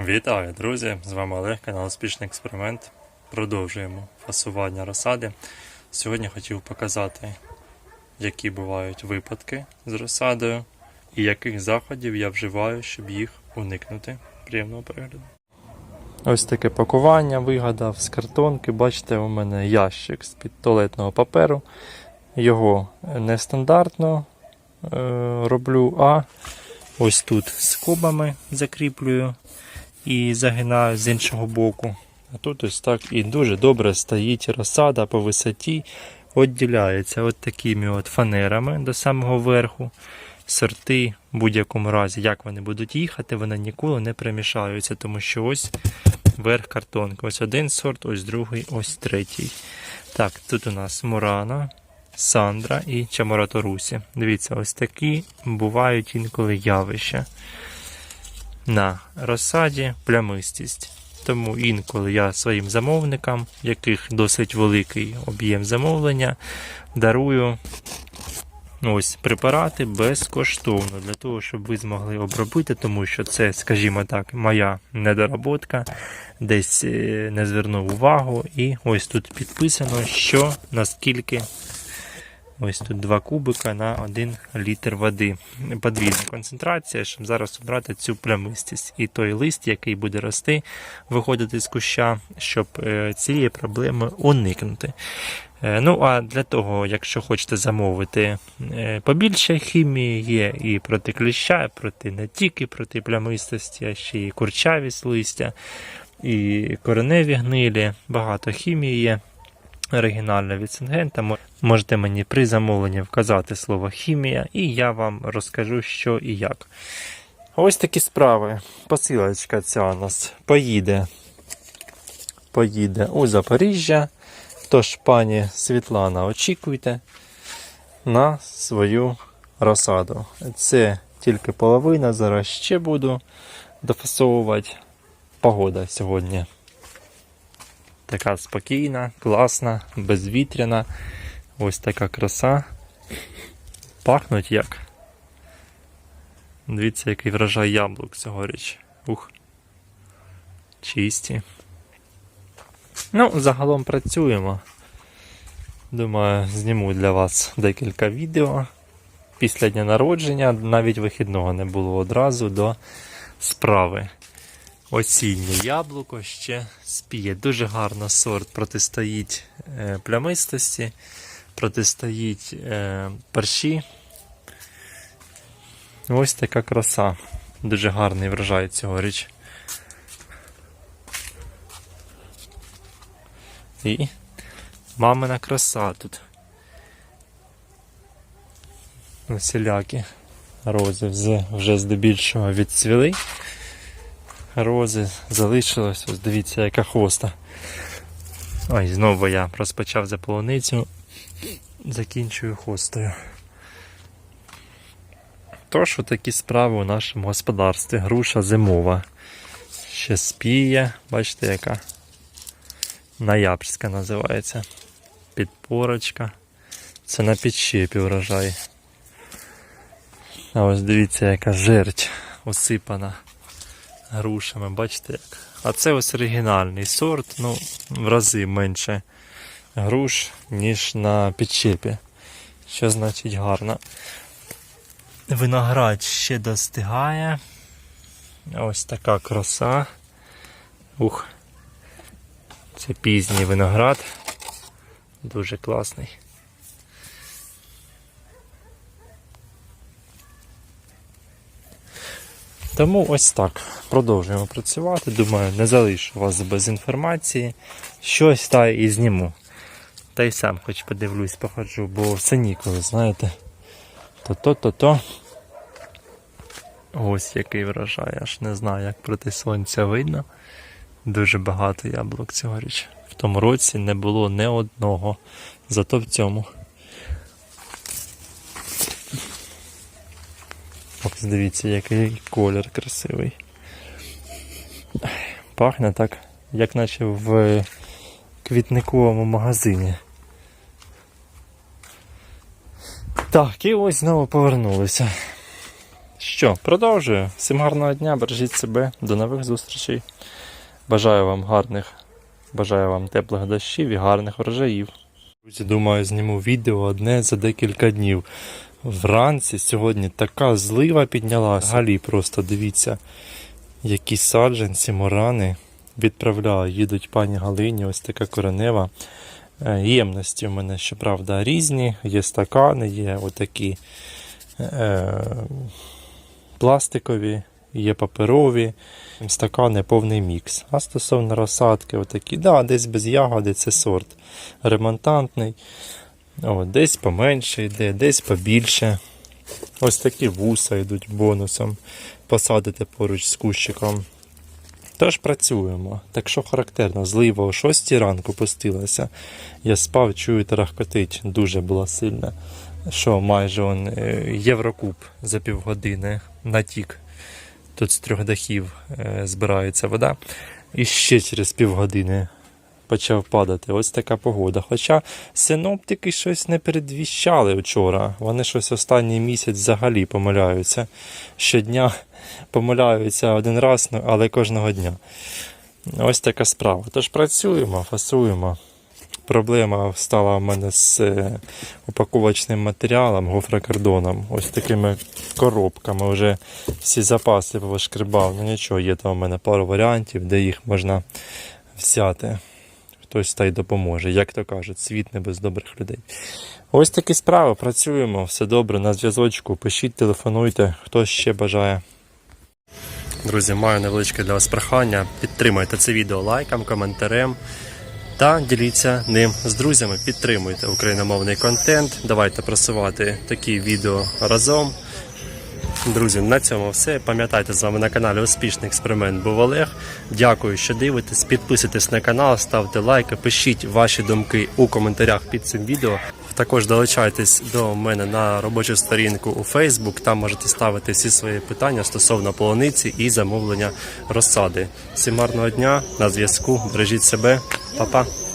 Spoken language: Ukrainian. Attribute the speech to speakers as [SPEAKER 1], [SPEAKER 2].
[SPEAKER 1] Вітаю, друзі! З вами Олег, канал Успішний експеримент. Продовжуємо фасування розсади. Сьогодні хотів показати, які бувають випадки з розсадою і яких заходів я вживаю, щоб їх уникнути. Приємного перегляду. Ось таке пакування вигадав з картонки. Бачите, у мене ящик з-під туалетного паперу. Його нестандартно е, роблю, а ось тут скобами закріплюю і загинаю з іншого боку. А тут ось так і дуже добре стоїть розсада по висоті, відділяється от такими от фанерами до самого верху. Сорти в будь-якому разі, як вони будуть їхати, вони ніколи не перемішаються, тому що ось верх картонки. Ось один сорт, ось другий, ось третій. Так, тут у нас Мурана, Сандра і Чамораторусі. Дивіться, ось такі бувають інколи явища на розсаді плямистість. Тому інколи я своїм замовникам, яких досить великий об'єм замовлення, дарую ось препарати безкоштовно для того, щоб ви змогли обробити, тому що це, скажімо так, моя недоработка, десь е, не звернув увагу. І ось тут підписано, що наскільки Ось тут 2 кубика на 1 літр води. Подвійна концентрація, щоб зараз обрати цю плямистість. І той лист, який буде рости, виходити з куща, щоб е, цієї проблеми уникнути. Е, Ну, а для того, якщо хочете замовити е, побільше хімії, є і проти кліща, проти не тільки проти плямистості, а ще й курчавість листя, і кореневі гнилі, багато хімії є оригінальна від Сингента. Можете мені при замовленні вказати слово хімія, і я вам розкажу, що і як. Ось такі справи. Посилочка ця у нас поїде. Поїде у Запоріжжя. Тож, пані Світлана, очікуйте на свою розсаду. Це тільки половина, зараз ще буду дофасовувати. Погода сьогодні така спокійна, класна, безвітряна. Ось така краса. Пахнуть як. Дивіться, який врожай яблук цьогоріч. Ух. Чисті. Ну, загалом працюємо. Думаю, зніму для вас декілька відео. Після дня народження навіть вихідного не було одразу до справи. Осіннє яблуко ще спіє. Дуже гарно сорт протистоїть е, плямистості, протистоїть е, перші. Ось така краса. Дуже гарний врожай цьогоріч. І мамина краса тут. Усілякі рози вже здебільшого відцвіли рози залишилось. Ось дивіться, яка хвоста. Ой, знову я розпочав за полуницю, закінчую хвостою. Тож, такі справи у нашому господарстві. Груша зимова. Ще спіє, бачите, яка ноябрьська називається. Підпорочка. Це на підщепі врожай. А ось дивіться, яка жерть осипана грушами, бачите як. А це ось оригінальний сорт, ну, в рази менше груш, ніж на підчепі. Що значить гарно. Виноград ще достигає. Ось така краса. Ух. Це пізній виноград. Дуже класний. Тому ось так. Продовжуємо працювати. Думаю, не залишу вас без інформації. Щось та і зніму. Та й сам хоч подивлюсь, походжу, бо все ніколи, знаєте. То-то-то-то. Ось який врожай, аж не знаю, як проти сонця видно. Дуже багато яблук цьогоріч. В тому році не було не одного. Зато в цьому. Дивіться, який колір красивий. Пахне так, як наче в квітниковому магазині. Так, і ось знову повернулися. Що, продовжую. Всім гарного дня, бережіть себе, до нових зустрічей. Бажаю вам гарних, бажаю вам теплих дощів і гарних врожаїв. Друзі, думаю, зніму відео одне за декілька днів. Вранці сьогодні така злива піднялася. Взагалі просто дивіться, які саджанці, морани відправляю. Їдуть пані Галині, ось така коренева. Е, Ємності в мене, щоправда, різні. Є стакани, є отакі е, пластикові, є паперові. Стакани повний мікс. А стосовно розсадки, отакі, да, десь без ягоди це сорт ремонтантний. О, десь поменше йде, десь побільше. Ось такі вуса йдуть бонусом. Посадити поруч з кущиком. Тож працюємо. Так що характерно, злива о 6 ранку пустилася. Я спав, чую, тарахкотить. Дуже була сильна. Що майже он, е, Єврокуб за півгодини натік. Тут з трьох дахів е, збирається вода. І ще через півгодини почав падати. Ось така погода. Хоча синоптики щось не передвіщали вчора. Вони щось останній місяць взагалі помиляються. Щодня помиляються один раз, ну, але кожного дня. Ось така справа. Тож працюємо, фасуємо. Проблема стала в мене з е, упаковочним матеріалом, гофрокордоном. Ось такими коробками. Вже всі запаси повишкрибав. Ну нічого, є там у мене пару варіантів, де їх можна взяти. Хтось та й допоможе. Як то кажуть, світ не без добрих людей. Ось такі справи. Працюємо, все добре, на зв'язочку. Пишіть, телефонуйте, хто ще бажає. Друзі, маю невеличке для вас прохання. Підтримайте це відео лайком, коментарем та діліться ним з друзями. Підтримуйте україномовний контент. Давайте просувати такі відео разом. Друзі, на цьому все. Пам'ятайте, з вами на каналі Успішний експеримент був Олег. Дякую, що дивитесь. Підписуйтесь на канал, ставте лайки, пишіть ваші думки у коментарях під цим відео. Також долучайтесь до мене на робочу сторінку у Facebook. Там можете ставити всі свої питання стосовно полуниці і замовлення розсади. Всім гарного дня на зв'язку. Бережіть себе, 好棒